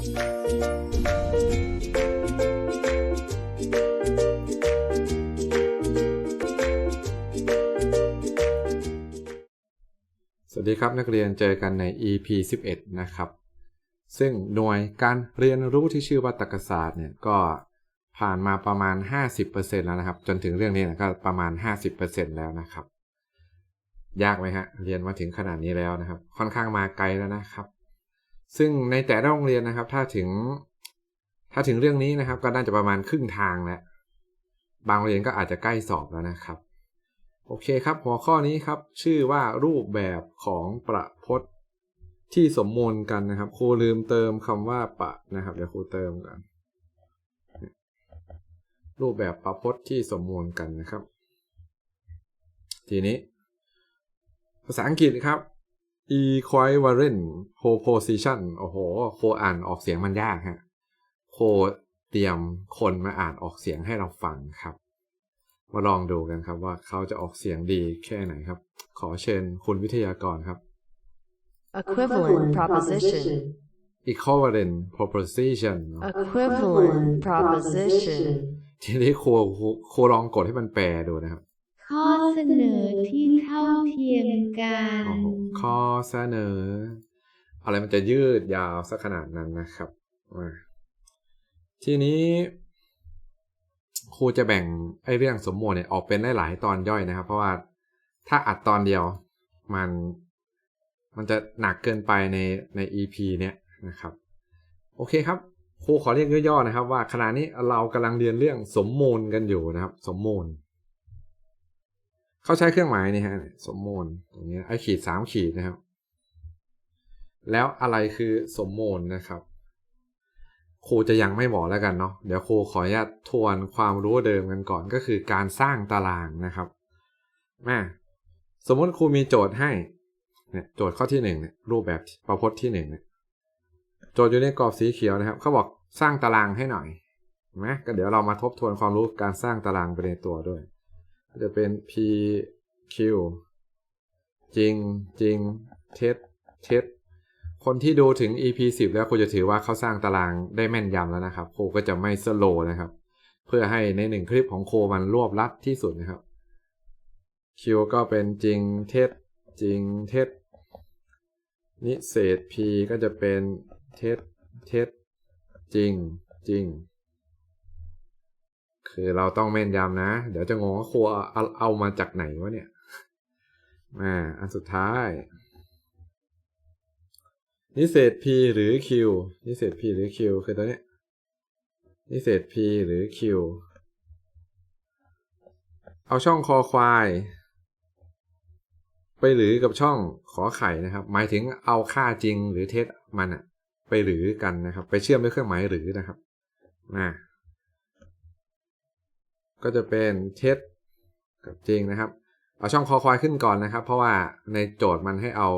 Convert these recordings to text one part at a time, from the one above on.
สวัสดีครับนักเรียนเจอกันใน EP 11 นะครับ ซึ่งหน่วยการเรียนรู้ที่ชื่อว่าตรรกศาสตร์เนี่ยก็ผ่านมาประมาณ 50%แล้วนะครับ จนถึงเรื่องนี้นะก็ประมาณ 50%แล้วนะครับ ยากไหมฮะ เรียนมาถึงขนาดนี้แล้วนะครับ ค่อนข้างมาไกลแล้วนะครับ ซึ่งในแต่ละโรงเรียนนะครับ ถ้าถึง ถ้าถึงเรื่องนี้นะครับ ก็น่าจะประมาณครึ่งทางแล้วบางโรงเรียนก็อาจจะใกล้สอบแล้วนะครับ โอเคครับ หัวข้อนี้ครับ ชื่อว่ารูปแบบของประพจน์ที่สมมูลกันนะครับครูลืมเติมคำว่าประนะครับ เดี๋ยวครูเติมกัน รูปแบบประพจน์ที่สมมูลกันนะครับ ทีนี้ ภาษาอังกฤษครับ equivalent proposition โอ้โห โคอ่านออกเสียงมันยากฮะ โคเตรียมคนมาอ่านออกเสียงให้เราฟังครับ มาลองดูกันครับว่าเขาจะออกเสียงดีแค่ไหนครับ ขอเชิญคุณวิทยากรครับ Equivalent proposition. equivalent proposition Equivalent proposition. ทีนี้ครูครูครูลองกดให้มันแปลดูนะครับ ข้อเสนอที่เท่าเทียมกันโอ้โหข้อเสนอ อะไรมันจะยืดยาวสักขนาดนั้นนะครับทีนี้ครูจะแบ่งไอ้เรื่องสมมติเนี่ยออกเป็นหลายๆตอนย่อยนะครับ เพราะว่าถ้าอัดตอนเดียวมัน มันจะหนักเกินไปในใน EP เนี่ยนะครับ โอเคครับครูขอเรียกย่อๆนะครับ ว่าขณะนี้เรากำลังเรียนเรื่องสมมูลกันอยู่นะครับ สมมูล เขาใช้เครื่องหมายนี่ฮะสมมูลตรงนี้ไอ้ขีดสามขีดนะครับ แล้วอะไรคือสมมูลนะครับครูจะยังไม่บอกแล้วกันเนาะเดี๋ยวครูขออนุญาตทวนความรู้เดิมกันก่อนก็คือการสร้างตารางนะครับแม่สมมติครูมีโจทย์ให้เนี่ยโจทย์ข้อที่หนึ่งเนี่ยรูปแบบประพจน์ที่หนึ่งเนี่ยโจทย์อยู่ในกรอบสีเขียวนะครับเขาบอกสร้างตารางให้หน่อยนไหมก็เดี๋ยวเรามาทบทวนความรู้การสร้างตารางไปในตัวด้วย จะเป็น p q จริงจริงเท็จเท็จคนที่ดูถึง EP 10 แล้วครูจะถือว่าเขาสร้างตารางได้แม่นยำแล้วนะครับครูก็จะไม่สโลนะครับ เพื่อให้ในหนึ่งคลิปของครูมันรวบรัดที่สุดนะครับ Q ก็เป็นจริงเท็จจริงเท็จนิเศษ P ก็จะเป็นเท็จเท็จจริงจริง คือเราต้องแม่นยำนะ เดี๋ยวจะงงว่าครูเอาเอาเอามาจากไหนวะเนี่ยมาอันสุดท้าย นิเศษ p หรือ q นิเศษ p หรือ q คือตัวเนี้ยนิเศษ p หรือ q เอาช่องคอควาย ไปหรือกับช่องขอไข่นะครับ หมายถึงเอาค่าจริงหรือเท็จมันอะไปหรือกันนะครับ ไปเชื่อมด้วยเครื่องหมายหรือนะครับนะ ก็จะเป็นเท็จกับจริงนะครับ เอาช่องคอควายขึ้นก่อนนะครับ เพราะว่าในโจทย์มันให้เอา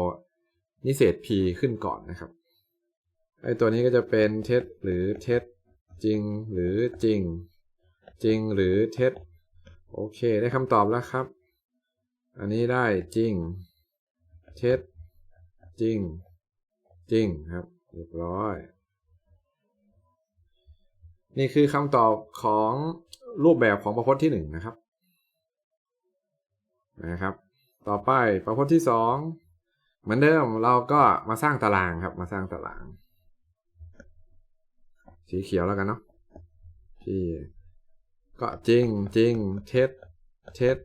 นิเศษ p ขึ้นก่อนนะครับไอตัวนี้ก็จะเป็นเท็จหรือเท็จจริงหรือจริง จริงหรือเท็จโอเคได้คำตอบแล้วครับ อันนี้ได้จริง เท็จจริง จริงครับเรียบร้อย นี่คือคำตอบของ รูปแบบของประพจน์ที่หนึ่งนะครับนะครับ ต่อไปประพจน์ที่สองเหมือนเดิมเราก็มาสร้างตารางครับ มาสร้างตาราง สีเขียวแล้วกันเนาะพี่ก็จริงจริงเท็จเท็จ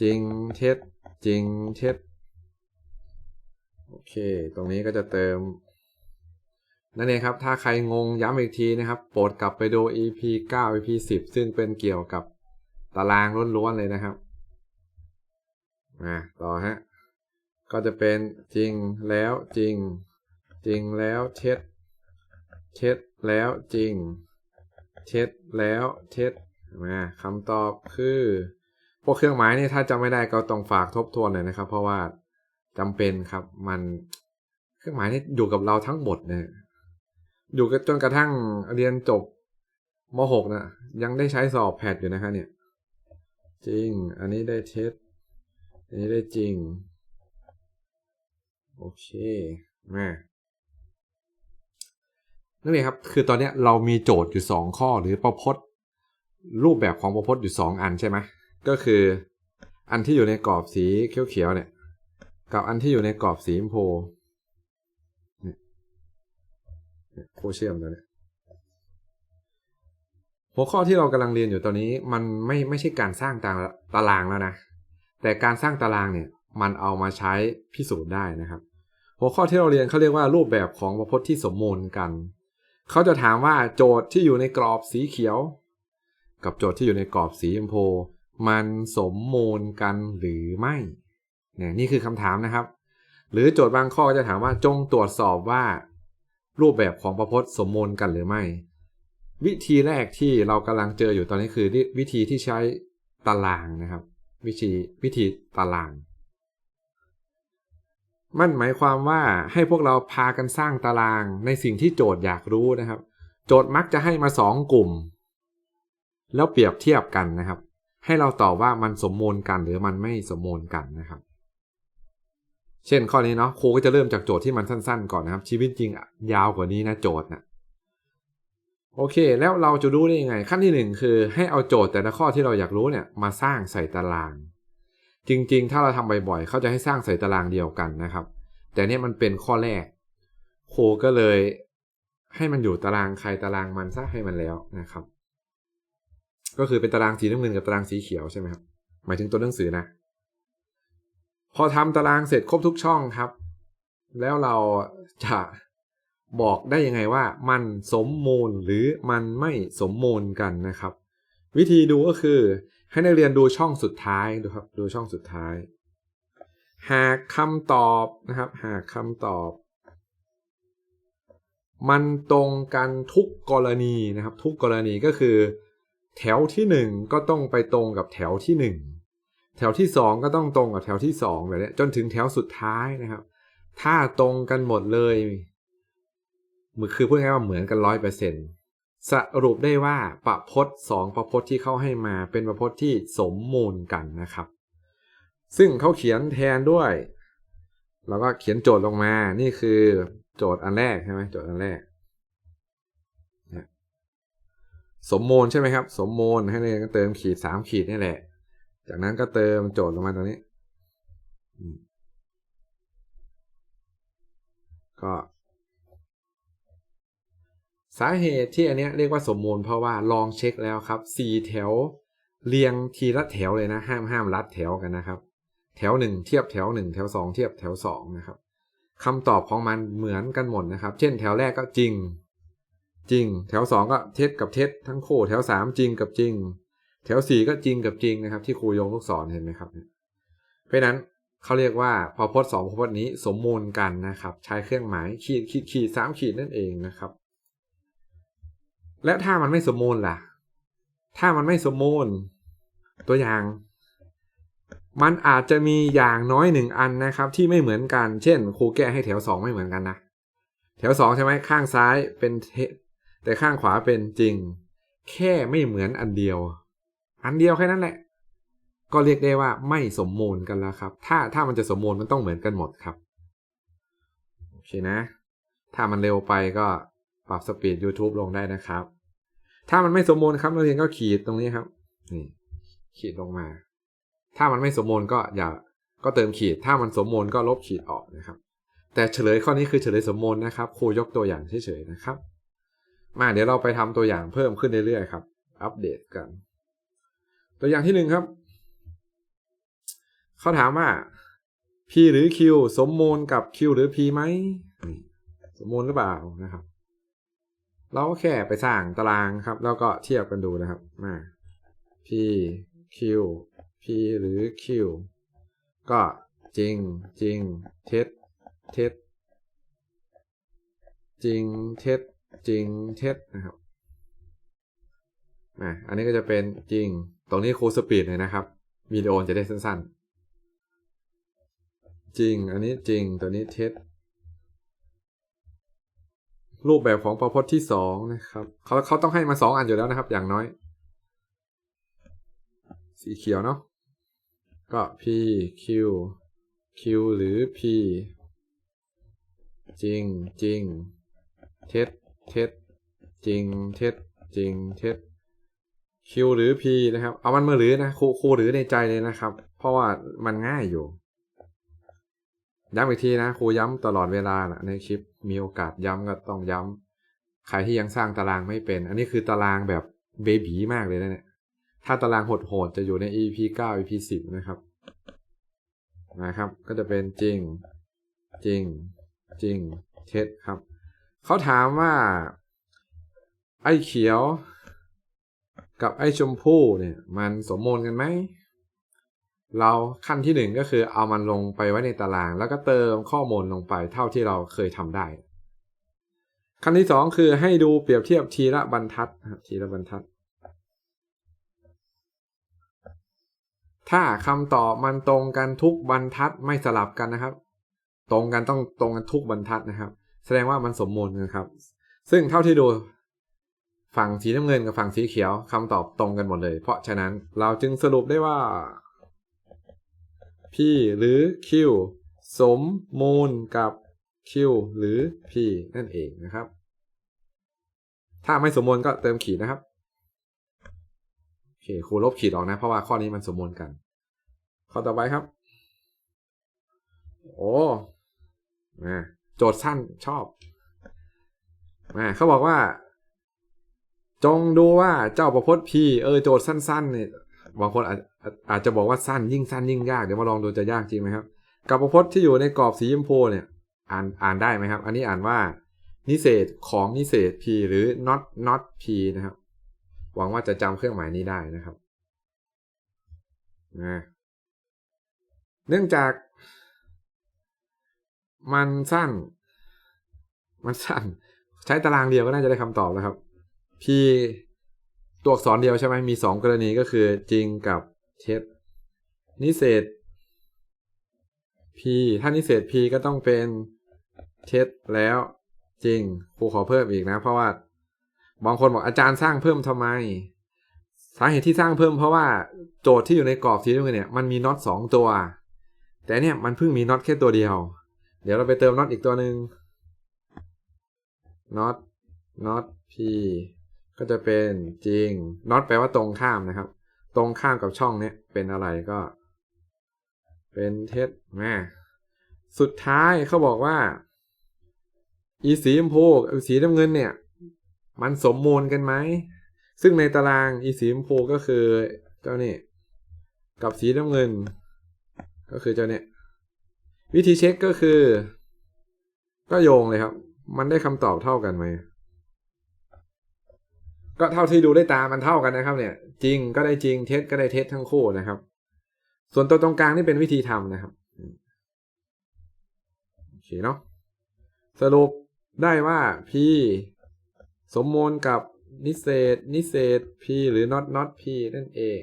จริงเท็จจริงเท็จโอเค ตรงนี้ก็จะเติม นั่นเองครับถ้าใครงงย้ำอีกทีนะครับ โปรดกลับไปดู EP 9 EP 10 ซึ่งเป็นเกี่ยวกับตารางล้วนๆเลยนะครับมาต่อฮะก็จะเป็นจริงแล้วจริง จริงแล้วเท็จเท็จแล้วจริง เท็จแล้วเท็จมาคำตอบคือ พวกเครื่องหมายนี่ถ้าจำไม่ได้ก็ต้องฝากทบทวนหน่อยนะครับ เพราะว่าจำเป็นครับมัน เครื่องหมายนี่อยู่กับเราทั้งหมดเนี่ย อยู่จนกระทั่งเรียนจบม .6 นะยังได้ใช้สอบแพทอยู่นะครับเนี่ย จริง อันนี้ได้เท็จอันนี้ได้จริง โอเคมานั่นเองครับ คือตอนนี้เรามีโจทย์อยู่สองข้อหรือประพจน์รูปแบบของประพจน์อยู่สองอันใช่ไหมก็คืออันที่อยู่ในกรอบสีเขียวๆเนี่ย กับอันที่อยู่ในกรอบสีชมพู เนี่ยคู่เชื่อมตัวเนี้ยหัวข้อที่เรากำลังเรียนอยู่ตอนนี้มันไม่ไม่ใช่การสร้างตาตารางแล้วนะ แต่การสร้างตารางเนี่ยมันเอามาใช้พิสูจน์ได้นะครับ หัวข้อที่เราเรียนเขาเรียกว่ารูปแบบของประพจน์ที่สมมูลกัน เขาจะถามว่าโจทย์ที่อยู่ในกรอบสีเขียว กับโจทย์ที่อยู่ในกรอบสีชมพูมันสมมูลกันหรือไม่เนี่ยนี่คือคำถามนะครับ หรือโจทย์บางข้อจะถามว่าจงตรวจสอบว่า รูปแบบของประพจน์สมมูลกันหรือไม่ วิธีแรกที่เรากำลังเจออยู่ตอนนี้คือวิธีที่ใช้ตารางนะครับ วิธีวิธีตาราง มันหมายความว่าให้พวกเราพากันสร้างตารางในสิ่งที่โจทย์อยากรู้นะครับ โจทย์มักจะให้มาสองกลุ่ม แล้วเปรียบเทียบกันนะครับ ให้เราตอบว่ามันสมมูลกันหรือมันไม่สมมูลกันนะครับ เช่นข้อนี้เนาะครูก็จะเริ่มจากโจทย์ที่มันสั้นๆ ก่อนนะครับ ชีวิตจริงอะยาวกว่านี้นะโจทย์นะโอเค แล้วเราจะรู้ได้ยังไง ขั้นที่หนึ่งคือให้เอาโจทย์แต่ละข้อที่เราอยากรู้เนี่ยมาสร้างใส่ตาราง จริงๆ ถ้าเราทำบ่อยๆเขาจะให้สร้างใส่ตารางเดียวกันนะครับ แต่เนี่ยมันเป็นข้อแรกครูก็เลยให้มันอยู่ตารางใครตารางมันซะให้มันแล้วนะครับ ก็คือเป็นตารางสีน้ำเงินกับตารางสีเขียวใช่ไหมครับหมายถึงตัวหนังสือนะ พอทำตารางเสร็จครบทุกช่องครับ แล้วเราจะบอกได้ยังไงว่ามันสมมูลหรือมันไม่สมมูลกันนะครับ วิธีดูก็คือให้นักเรียนดูช่องสุดท้ายดูครับดูช่องสุดท้าย หากคำตอบนะครับ หากคำตอบ มันตรงกันทุกกรณีนะครับ ทุกกรณีก็คือ แถวที่หนึ่งก็ต้องไปตรงกับแถวที่หนึ่ง แถวที่สองก็ต้องตรงกับแถวที่สองแบบนี้จนถึงแถวสุดท้ายนะครับ ถ้าตรงกันหมดเลยมือคือพูดง่ายว่าเหมือนกันร้อยเปอร์เซ็นสรุปได้ว่าประพจน์สองประพจน์ที่เขาให้มาเป็นประพจน์ที่สมมูลกันนะครับ ซึ่งเขาเขียนแทนด้วย แล้วก็เขียนโจทย์ลงมา นี่คือโจทย์อันแรกใช่ไหมโจทย์อันแรก สมมูลใช่ไหมครับ สมมูลให้เรียนก็เติมขีดสามขีดนี่แหละ จากนั้นก็เติมโจทย์ลงมาตรงนี้ ก็ สาเหตุที่อันเนี้ยเรียกว่าสมมูลเพราะว่าลองเช็คแล้วครับสี่แถวเรียงทีละแถวเลยนะ ห้ามห้ามรัดแถวกันนะครับ แถวหนึ่งเทียบแถวหนึ่งแถวสองเทียบแถวสองนะครับคำตอบของมันเหมือนกันหมดนะครับ เช่นแถวแรกก็จริง จริง แถวสองก็เท็จกับเท็จทั้งคู่ แถวสามจริงกับจริง แถวสี่ก็จริงกับจริงนะครับ ที่ครูยงลูกศรเห็นไหมครับ เพราะนั้นเขาเรียกว่าพอพจน์สองพจน์นี้สมมูลกันนะครับ ใช้เครื่องหมายขีดขีดขีดสามขีดนั่นเองนะครับ และถ้ามันไม่สมมูลล่ะ ถ้ามันไม่สมมูล ตัวอย่าง มันอาจจะมีอย่างน้อยหนึ่งอันนะครับ ที่ไม่เหมือนกัน เช่น ครูแก้ให้แถวสองไม่เหมือนกันนะแถวสองใช่ไหมข้างซ้ายเป็นเทแต่ข้างขวาเป็นจริง แค่ไม่เหมือนอันเดียว อันเดียวแค่นั้นแหละ ก็เรียกได้ว่าไม่สมมูลกันแล้วครับ ถ้าถ้ามันจะสมมูลมันต้องเหมือนกันหมดครับโอเคนะ ถ้ามันเร็วไปก็ปรับสปีด YouTube ลงได้นะครับ ถ้ามันไม่สมมูลครับนักเรียนก็ขีดตรงนี้ครับนี่ขีดลงมา ถ้ามันไม่สมมูลก็อย่าก็เติมขีด ถ้ามันสมมูลก็ลบขีดออกนะครับ แต่เฉลยข้อนี้คือเฉลยสมมูลนะครับครูยกตัวอย่างเฉยๆนะครับ มาเดี๋ยวเราไปทำตัวอย่างเพิ่มขึ้นเรื่อยๆครับ อัปเดตกัน ตัวอย่างที่หนึ่งครับ เขาถามว่า p หรือ q สมมูลกับ q หรือ p ไหม สมมูลหรือเปล่านะครับ เราก็แค่ไปสร้างตารางครับ แล้วก็เทียบกันดูนะครับมา p q p หรือ q ก็จริงจริงเท็จเท็จจริงเท็จจริงเท็จนะครับอะอันนี้ก็จะเป็นจริง ตรงนี้ครูสปีดเลยนะครับวิดีโอจะได้สั้นๆ จริง อันนี้จริง ตัวนี้เท็จ รูปแบบของประพจน์ที่สองนะครับเขาเขาต้องให้มาสองอันอยู่แล้วนะครับ อย่างน้อย สีเขียวเนาะ ก็ p q q หรือ p จริง จริง เท็จ เท็จ จริง เท็จ จริง เท็จ Q หรือ P นะครับ เอามันมาหรือนะครูครูหรือในใจเลยนะครับ เพราะว่ามันง่ายอยู่ย้ำอีกทีนะครูย้ำตลอดเวลานะในคลิปมีโอกาสย้ำก็ต้องย้ำใครที่ยังสร้างตารางไม่เป็น อันนี้คือตารางแบบเบบีมากเลยนะเนี่ยถ้าตารางโหดๆจะอยู่ใน EP 9 EP 10นะครับนะครับ ก็จะเป็นจริง จริง จริงเท็จครับ เขาถามว่า ไอ้เขียว กับไอ้ชมพู่เนี่ยมันสมมูลกันไหม เราขั้นที่หนึ่งก็คือเอามันลงไปไว้ในตาราง แล้วก็เติมข้อมูลลงไปเท่าที่เราเคยทำได้ ขั้นที่สองคือให้ดูเปรียบเทียบทีละบรรทัดทีละบรรทัด ถ้าคำตอบมันตรงกันทุกบรรทัดไม่สลับกันนะครับ ตรงกันต้องตรงกันทุกบรรทัดนะครับ แสดงว่ามันสมมูลกันครับ ซึ่งเท่าที่ดู ฝั่งสีน้ำเงินกับฝั่งสีเขียวคำตอบตรงกันหมดเลย เพราะฉะนั้นเราจึงสรุปได้ว่า P หรือ Q สมมูลกับ Q หรือ P นั่นเองนะครับ ถ้าไม่สมมูลก็เติมขีดนะครับโอเคครูลบขีดออกนะ เพราะว่าข้อนี้มันสมมูลกัน ข้อต่อไปครับ โอ้นะโจทย์สั้นชอบนะเขาบอกว่า จงดูว่าเจ้าประพจน์ P เออโจทย์สั้นๆเนี่ยบางคนอาจอาจจะบอกว่าสั้นยิ่งสั้นยิ่งยากเดี๋ยวมาลองดูจะยากจริงไหมครับกับประพจน์ที่อยู่ในกรอบสีชมพูเนี่ยอ่านอ่านได้ไหมครับ อันนี้อ่านว่านิเศษของนิเศษ P หรือ not not P นะครับ หวังว่าจะจำเครื่องหมายนี้ได้นะครับนะเนื่องจาก มันสั้น มันสั้น ใช้ตารางเดียวก็น่าจะได้คำตอบแล้วครับ P ตัวอักษรเดียวใช่ไหมมีสองกรณีก็คือจริงกับเท็จนิเศษ P ถ้านิเศษ P ก็ต้องเป็นเท็จแล้วจริงครูขอเพิ่มอีกนะ เพราะว่าบางคนบอกอาจารย์สร้างเพิ่มทำไม สาเหตุที่สร้างเพิ่มเพราะว่าโจทย์ที่อยู่ในกรอบสีน้ำเงินเนี่ยมันมีน็อตสองตัว แต่เนี่ยมันเพิ่งมีน็อตแค่ตัวเดียว เดี๋ยวเราไปเติมน็อตอีกตัวหนึ่งน็อตน็อต P ก็จะเป็นจริงน็อตแปลว่าตรงข้ามนะครับ ตรงข้ามกับช่องเนี้ยเป็นอะไรก็ เป็นเท็จแม่สุดท้ายเขาบอกว่า อีสีชมพูกับสีน้ำเงินเนี่ย มันสมมูลกันไหม ซึ่งในตารางอีสีชมพูก็คือเจ้านี่กับสีน้ำเงิน ก็คือเจ้าเนี่ยวิธีเช็คก็คือ ก็โยงเลยครับ มันได้คำตอบเท่ากันไหม ก็เท่าที่ดูได้ตามันเท่ากันนะครับ เนี่ย จริงก็ได้จริงเท็จก็ได้เท็จทั้งคู่นะครับ ส่วนตัวตรงกลางนี่เป็นวิธีทำนะครับโอเคเนาะสรุปได้ว่า P สมมูลกับนิเศษ นิเศษ P หรือ not not P นั่นเอง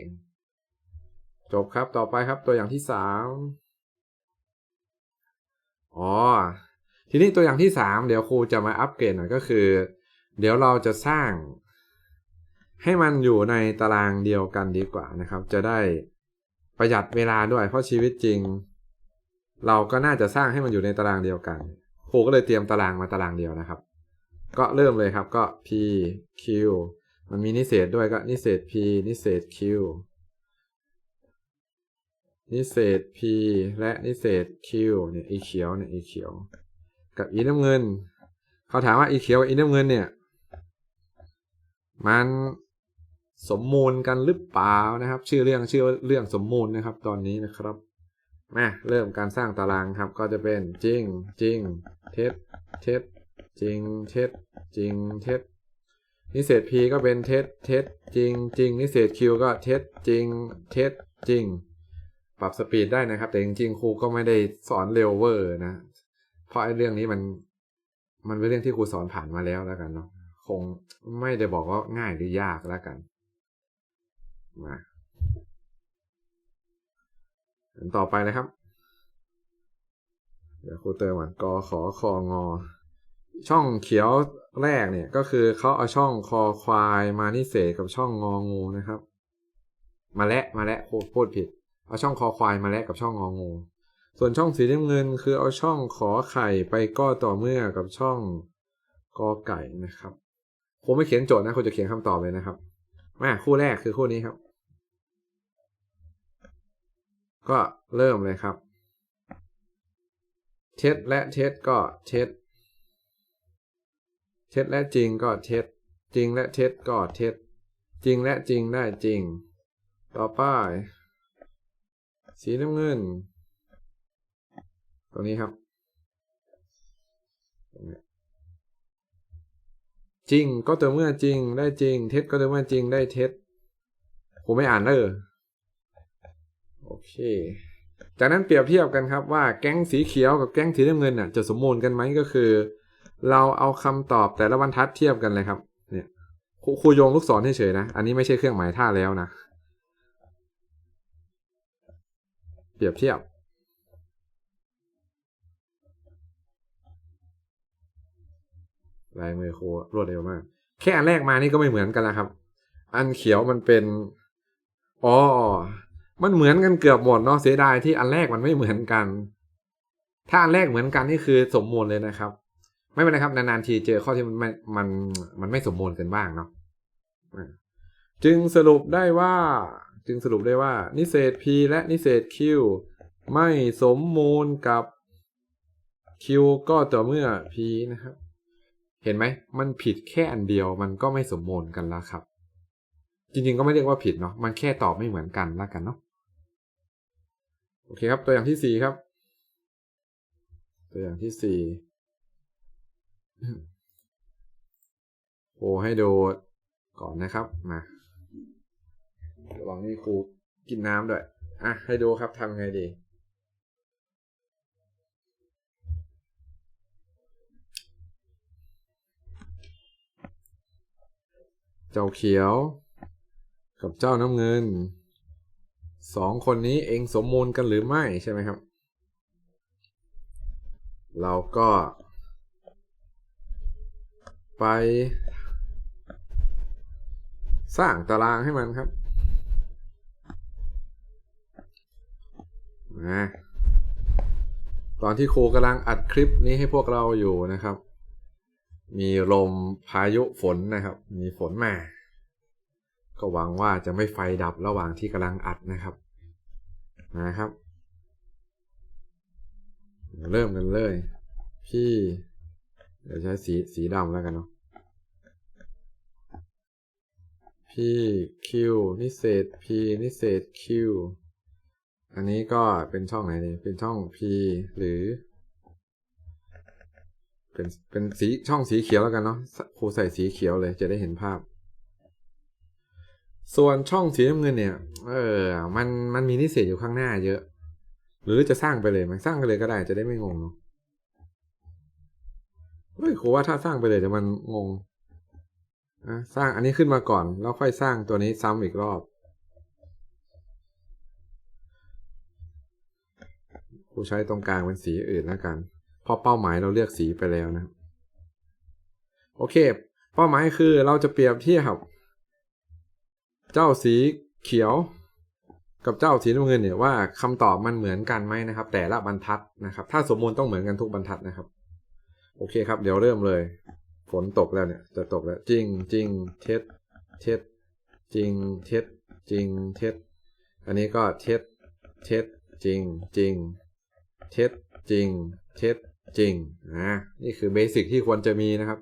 จบครับต่อไปครับตัวอย่างที่สามอ๋อ ทีนี้ตัวอย่างที่สามเดี๋ยวครูจะมาอัปเกรดหน่อยก็คือ เดี๋ยวเราจะสร้าง ให้มันอยู่ในตารางเดียวกันดีกว่านะครับ จะได้ประหยัดเวลาด้วย เพราะชีวิตจริง เราก็น่าจะสร้างให้มันอยู่ในตารางเดียวกันครูก็เลยเตรียมตารางมาตารางเดียวนะครับ ก็เริ่มเลยครับก็ p q มันมีนิเศษด้วยก็นิเศษ p นิเศษ q นิเศษ p และนิเศษ q เนี่ยอีเขียวเนี่ยอีเขียว กับอีน้ำเงิน เขาถามว่าอีเขียวกับอีน้ำเงินเนี่ย มัน สมมูลกันหรือเปล่านะครับ ชื่อเรื่องชื่อเรื่องสมมูลนะครับ ตอนนี้นะครับมาเริ่มการสร้างตารางครับ ก็จะเป็นจริงจริงเท็จเท็จจริงเท็จจริงเท็จนิเศษ p ก็เป็นเท็จเท็จจริงจริงนิเศษ q ก็เท็จจริงเท็จจริง ปรับสปีดได้นะครับ แต่จริงๆครูก็ไม่ได้สอนเร็วเวอร์นะ เพราะไอ้เรื่องนี้มัน มันเป็นเรื่องที่ครูสอนผ่านมาแล้วแล้วกันเนาะคงไม่ได้บอกว่าง่ายหรือยากแล้วกัน มาอันต่อไปนะครับ เดี๋ยวครูเติมก่อนกอขอคองอ ช่องเขียวแรกเนี่ยก็คือเขาเอาช่องคอควายมานิเศษกับช่องงองูนะครับ มาและมาและพูดพูดผิด เอาช่องคอควายมาและกับช่องงองู ส่วนช่องสีน้ำเงิน คือเอาช่องขอไข่ไปก็ต่อเมื่อกับช่องกอไก่นะครับผมไม่เขียนโจทย์นะคุณจะเขียนคำตอบเลยนะครับ มาคู่แรกคือคู่นี้ครับ ก็เริ่มเลยครับ เท็จและเท็จก็เท็จ เท็จและจริงก็เท็จ จริงและเท็จก็เท็จ จริงและจริงได้จริง ต่อไปสีน้ำเงิน ตรงนี้ครับ จริงก็ต่อเมื่อจริงได้จริง เท็จก็ต่อเมื่อจริงได้เท็จผมไม่อ่านเด้อโอเค จากนั้นเปรียบเทียบกันครับว่าแก๊งสีเขียวกับแก๊งสีน้ำเงินน่ะจะสมมูลกันไหมก็คือ เราเอาคำตอบแต่ละบรรทัดเทียบกันเลยครับ เนี่ยครูครูโยงลูกศรเฉยๆนะ อันนี้ไม่ใช่เครื่องหมายท่าแล้วนะ เปรียบเทียบ ลายมือโครวดเร็วมาก แค่อันแรกมานี่ก็ไม่เหมือนกันแล้วครับ อันเขียวมันเป็นอ๋อมันเหมือนกันเกือบหมดเนาะเสียดายที่อันแรกมันไม่เหมือนกัน ถ้าอันแรกเหมือนกันนี่คือสมมูลเลยนะครับ ไม่เป็นไรครับนานๆทีเจอข้อที่มันมันมันไม่สมมูลกันบ้างเนาะจึงสรุปได้ว่า จึงสรุปได้ว่า นิเศษ p และนิเศษ q ไม่สมมูลกับ q ก็ต่อเมื่อ p นะครับ เห็นไหมมันผิดแค่อันเดียวมันก็ไม่สมมูลกันแล้วครับ จริงๆก็ไม่เรียกว่าผิดเนาะมันแค่ตอบไม่เหมือนกันแล้วกันเนาะโอเคครับ ตัวอย่างที่สี่ครับ ตัวอย่างที่สี่โอให้ดูก่อนนะครับมาระวังนี่ครูกินน้ำด้วยอะให้ดูครับทำไงดี เจ้าเขียว กับเจ้าน้ำเงินสองคนนี้เองสมมูลกันหรือไม่ใช่ไหมครับ เราก็ ไป สร้างตารางให้มันครับนะตอนที่ครูกำลังอัดคลิปนี้ให้พวกเราอยู่นะครับ มีลมพายุฝนนะครับ มีฝนมา ก็หวังว่าจะไม่ไฟดับระหว่างที่กำลังอัดนะครับนะครับ เริ่มกันเลย พี่ เดี๋ยวใช้สีสีดำแล้วกันเนาะพี่คิวนิเศษ p นิเศษ q อันนี้ก็เป็นช่องไหนดีเป็นช่อง p หรือ เป็นเป็นสีช่องสีเขียวแล้วกันเนาะครูใส่สีเขียวเลยจะได้เห็นภาพ ส่วนช่องสีน้ำเงินเนี่ย เออ มันมันมีนิเศษอยู่ข้างหน้าเยอะ หรือจะสร้างไปเลยไหมสร้างไปเลยก็ได้จะได้ไม่งงเนาะเฮ้ยครูว่าถ้าสร้างไปเลยเดี๋ยวมันงงอะสร้างอันนี้ขึ้นมาก่อนแล้วค่อยสร้างตัวนี้ซ้ำอีกรอบครูใช้ตรงกลางเป็นสีอื่นแล้วกัน ราะเป้าหมายเราเลือกสีไปแล้วนะโอเค เป้าหมายคือเราจะเปรียบเทียบเจ้าสีเขียวกับเจ้าสีน้ำเงินเนี่ยว่าคำตอบมันเหมือนกันไหมนะครับ แต่ละบรรทัดนะครับ ถ้าสมมูลต้องเหมือนกันทุกบรรทัดนะครับ โอเคครับ เดี๋ยวเริ่มเลย ฝนตกแล้วเนี่ยจะตกแล้ว จริงจริงเท็จเท็จจริงเท็จจริงเท็จอันนี้ก็เท็จเท็จจริงจริงเท็จจริงเท็จ จริงนะนี่คือเบสิกที่ควรจะมีนะครับ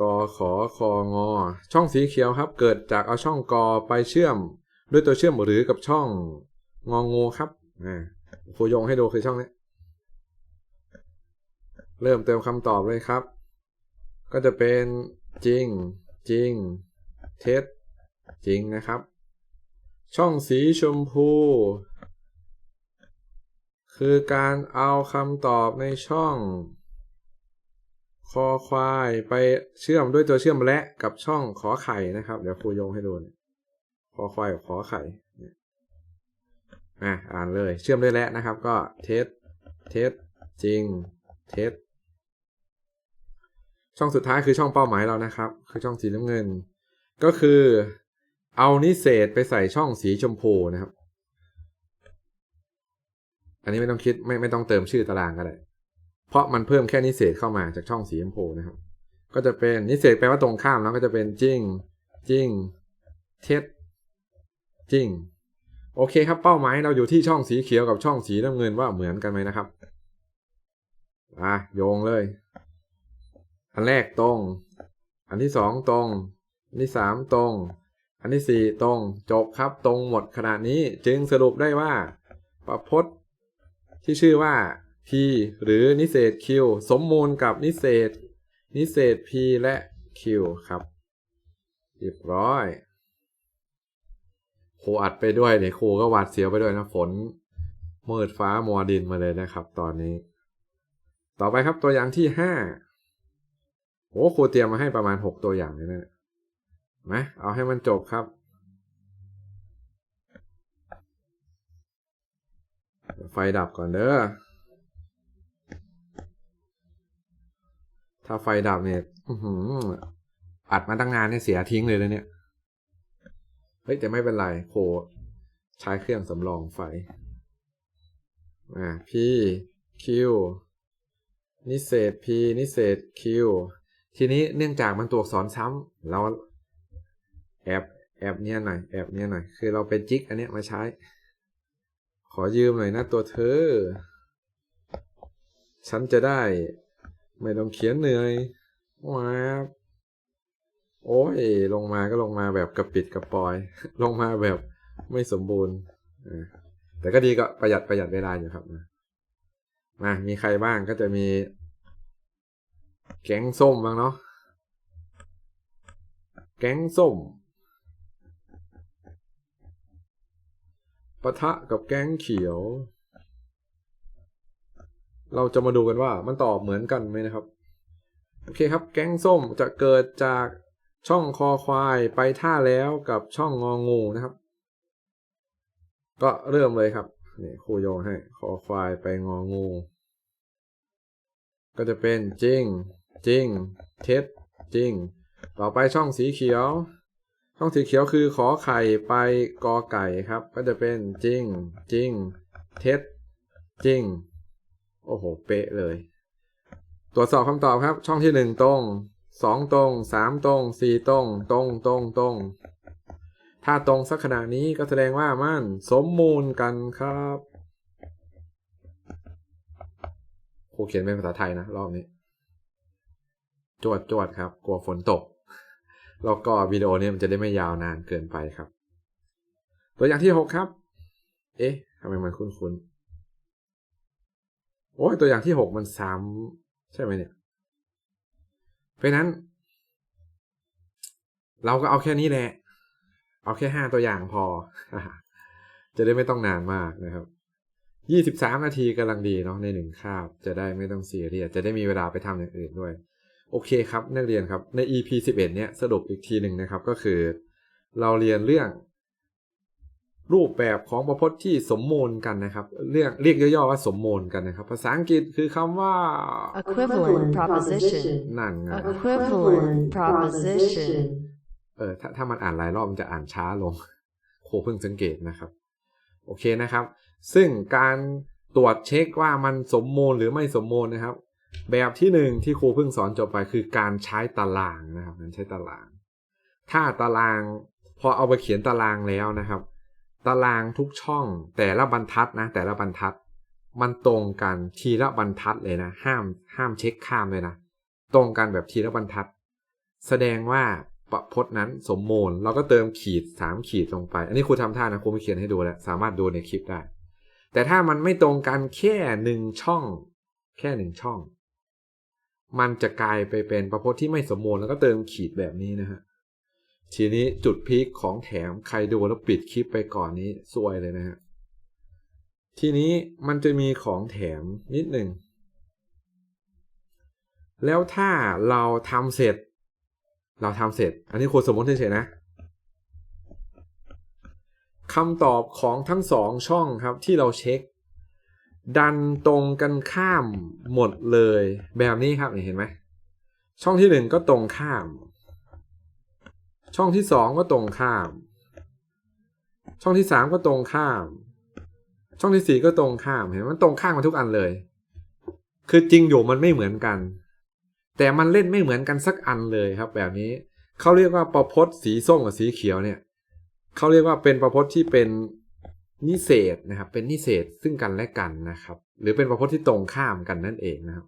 กขอคองอ ช่องสีเขียวครับ เกิดจากเอาช่องกอไปเชื่อม ด้วยตัวเชื่อมหรือกับช่องงองูครับอ่าครูยงให้ดูคือช่องนี้ เริ่มเติมคำตอบเลยครับ ก็จะเป็นจริง จริง เท็จจริงนะครับ ช่องสีชมพู คือการเอาคำตอบในช่องคอควายไปเชื่อมด้วยตัวเชื่อมและกับช่องขอไข่นะครับ เดี๋ยวครูโยงให้ดูคอควายกับขอไข่อะอ่านเลยเชื่อมด้วยและนะครับ ก็เท็จเท็จจริงเท็จช่องสุดท้ายคือช่องเป้าหมายเรานะครับ คือช่องสีน้ำเงิน ก็คือเอานิเศษไปใส่ช่องสีชมพูนะครับ อันนี้ไม่ต้องคิดไม่ไม่ต้องเติมชื่อตารางก็ได้ เพราะมันเพิ่มแค่นิเศษเข้ามาจากช่องสีชมพูนะครับ ก็จะเป็นนิเศษแปลว่าตรงข้ามแล้วก็จะเป็นจริงจริงเท็จจริงโอเคครับเป้าหมายเราอยู่ที่ช่องสีเขียวกับช่องสีน้ำเงินว่าเหมือนกันไหมนะครับอะโยงเลย อันแรกตรง อันที่สองตรง อันที่สามตรง อันที่สี่ตรงจบครับตรงหมดขนาดนี้จึงสรุปได้ว่า ประพจน์ ที่ชื่อว่า p หรือนิเศษ q สมมูลกับนิเศษ นิเศษ p และ q ครับเรียบร้อยครูอัดไปด้วยเนี่ยครูก็หวาดเสียวไปด้วยนะฝนมืดฟ้ามัวดินมาเลยนะครับ ตอนนี้ ต่อไปครับตัวอย่างที่ห้าโอ้ครูเตรียมมาให้ประมาณหกตัวอย่างเลยนะมาเอาให้มันจบครับ ไฟดับก่อนเด้อ ถ้าไฟดับเนี่ยอัดมาตั้งนานเนี่ยเสียทิ้งเลยนะเนี่ย เฮ้ยแต่ไม่เป็นไรโคใช้เครื่องสำรองไฟ อ่า P Q นิเศษ P นิเศษ Q ทีนี้เนื่องจากมันตัวอักษรซ้ำเราแอบแอบเนี่ยหน่อยแอบเนี่ยหน่อย คือเราไปจิกอันเนี้ยมาใช้ ขอยืมหน่อยนะตัวเธอ ฉันจะได้ ไม่ต้องเขียนเหนื่อยว้าบโอ้ย ลงมาก็ลงมาแบบกระปิดกระปอย ลงมาแบบไม่สมบูรณ์แต่ก็ดีก็ประหยัดประหยัดเวลาอยู่ครับนะมามีใครบ้างก็จะมี แก๊งส้มบ้างเนาะแก๊งส้ม ปะทะกับแก๊งเขียว เราจะมาดูกันว่ามันตอบเหมือนกันไหมนะครับ โอเคครับ แก๊งส้มจะเกิดจากช่องคอควายไปท่าแล้วกับช่องงองูนะครับ ก็เริ่มเลยครับนี่ครูโยงให้คอควายไปงองู ก็จะเป็นจริง จริง เท็จจริง ต่อไปช่องสีเขียว ช่องสีเขียวคือขอไข่ไปกอไก่ครับ ก็จะเป็นจริง จริง เท็จ จริง โอ้โห เป๊ะเลย ตรวจสอบคำตอบครับ ช่องที่หนึ่งตรงสองตรงสามตรงสี่ตรงตรงตรงตรงถ้าตรงสักขนาดนี้ก็แสดงว่ามันสมมูลกันครับครูเขียนเป็นภาษาไทยนะ รอบนี้ จวดจวดครับ กลัวฝนตก แล้วก็วิดีโอนี้มันจะได้ไม่ยาวนานเกินไปครับ ตัวอย่างที่หกครับ เอ๊ะทำไมมันคุ้นๆ โอ้ยตัวอย่างที่หกมันซ้ำใช่ไหมเนี่ย เพราะนั้น เราก็เอาแค่นี้แหละ เอาแค่ห้าตัวอย่างพอ จะได้ไม่ต้องนานมากนะครับยี่สิบสามนาทีกำลังดีเนาะในหนึ่งคาบ จะได้ไม่ต้องเสียเรียจะได้มีเวลาไปทำอย่างอื่นด้วย โอเคครับนักเรียนครับใน EP 11เนี่ยสรุปอีกทีหนึ่งนะครับก็คือ เราเรียนเรื่อง รูปแบบของประพจน์ที่สมมูลกันนะครับ เรื่องเรียกย่อๆว่าสมมูลกันนะครับ ภาษาอังกฤษคือคำว่า Equivalent proposition. นั่นไง Equivalent proposition. เออถ้าถ้ามันอ่านหลายรอบมันจะอ่านช้าลงครูเพิ่งสังเกตนะครับ โอเคนะครับ ซึ่งการตรวจเช็คว่ามันสมมูลหรือไม่สมมูลนะครับ แบบที่หนึ่งที่ครูเพิ่งสอนจบไปคือการใช้ตารางนะครับการใช้ตาราง ถ้าตารางพอเอาไปเขียนตารางแล้วนะครับ ตารางทุกช่องแต่ละบรรทัดนะ แต่ละบรรทัด มันตรงกันทีละบรรทัดเลยนะ ห้ามห้ามเช็คข้ามเลยนะ ตรงกันแบบทีละบรรทัด แสดงว่าประพจน์นั้นสมมูลเราก็เติมขีดสามขีดลงไป อันนี้ครูทำท่านะครูไม่เขียนให้ดูแล้ว สามารถดูในคลิปได้ แต่ถ้ามันไม่ตรงกันแค่หนึ่งช่อง แค่หนึ่งช่อง มันจะกลายไปเป็นประพจน์ที่ไม่สมบูรณ์แล้วก็เติมขีดแบบนี้นะฮะทีนี้จุดพีคของแถมใครดูแล้วปิดคลิปไปก่อนนี้ซวยเลยนะฮะทีนี้มันจะมีของแถมนิดหนึ่งแล้วถ้าเราทำเสร็จ เราทำเสร็จ อันนี้ครูสมมติเฉยๆนะคำตอบของทั้งสองช่องครับที่เราเช็ค ดันตรงกันข้ามหมดเลยแบบนี้ครับเห็นไหมช่องที่หนึ่งก็ตรงข้าม ช่องที่สองก็ตรงข้าม ช่องที่สามก็ตรงข้าม ช่องที่สี่ก็ตรงข้ามเห็นมมันตรงข้ามมาทุกอันเลย คือจริงอยู่มันไม่เหมือนกัน แต่มันเล่นไม่เหมือนกันสักอันเลยครับ แบบนี้เขาเรียกว่าประพจน์สีส้มกับสีเขียวเนี่ยเขาเรียกว่าเป็นประพจน์ที่เป็น นิเศษนะครับ เป็นนิเศษซึ่งกันและกันนะครับ หรือเป็นประพจน์ที่ตรงข้ามกันนั่นเองนะครับ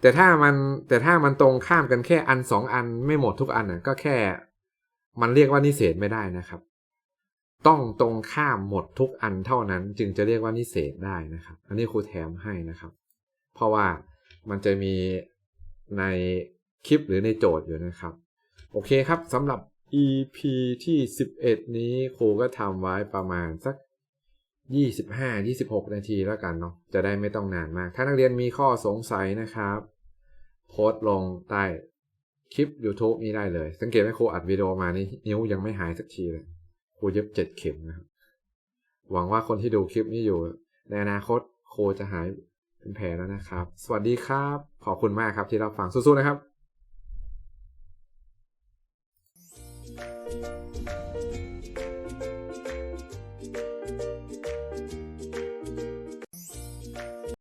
แต่ถ้ามันแต่ถ้ามันตรงข้ามกันแค่อันสองอันไม่หมดทุกอันนะก็แค่ มันเรียกว่านิเศษไม่ได้นะครับ ต้องตรงข้ามหมดทุกอันเท่านั้น จึงจะเรียกว่านิเศษได้นะครับ อันนี้ครูแถมให้นะครับ เพราะว่ามันจะมีในคลิปหรือในโจทย์อยู่นะครับ โอเคครับสำหรับ EP ที่ 11 นี้ครูก็ทำไว้ประมาณสัก 25-26 นาทีแล้วกันเนาะจะได้ไม่ต้องนานมาก ถ้านักเรียนมีข้อสงสัยนะครับ โพสต์ลงใต้คลิป YouTube นี้ได้เลย สังเกตไหมครูอัดวิดีโอมานี่นิ้วยังไม่หายสักทีเลยครูเย็บเจ็ดเข็มนะครับ หวังว่าคนที่ดูคลิปนี้อยู่ ในอนาคตครูจะหายเป็นแผลแล้วนะครับ สวัสดีครับ ขอบคุณมากครับที่รับฟังสู้ๆนะครับ